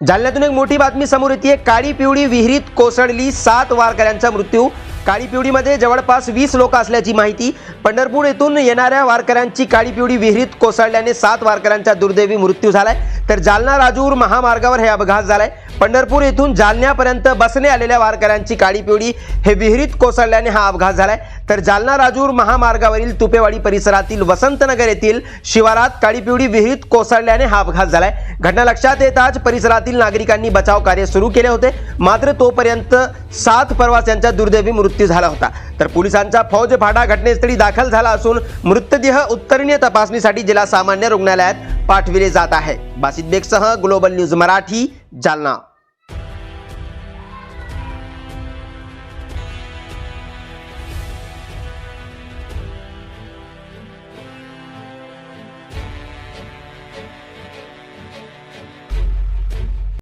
जालन्यातून एक मोठी बातमी समोर येते काळी पिवळी विहिरीत कोसळली सात वारकऱ्यांचा मृत्यू. काळी पिवळीमध्ये जवळपास वीस लोक असल्याची माहिती पंढरपूर येथून येणाऱ्या वारकऱ्यांची काळी पिवळी विहिरीत कोसळल्याने सात वारकऱ्यांचा दुर्दैवी मृत्यू झालाय. तर जालना राजूर महामार्गावर हे अपघात झालाय. पंढरपूर येथून जालन्यापर्यंत बसने आलेल्या वारकऱ्यांची काळी पिवळी हे विहिरीत कोसळल्याने हा अपघात झालाय. तर जालना राजूर महामार्गावरील तुपेवाडी परिसरातील वसंतनगर येथील शिवारात काळी पिवळी विहिरीत कोसळल्याने हा अपघात झालाय. घटना लक्षात येताच परिसरातील नागरिकांनी बचाव कार्य सुरू केले होते. मात्र तोपर्यंत सात प्रवाशांचा दुर्दैवी मृत्यू झाला होता. तर पोलिसांचा फौज फाटा घटनेस्थळी दाखल झाला असून मृतदेह उत्तरणीय तपासणीसाठी जिल्हा सामान्य रुग्णालयात पाठविले जात आहे. बासित बेगसह ग्लोबल न्यूज मराठी जालना.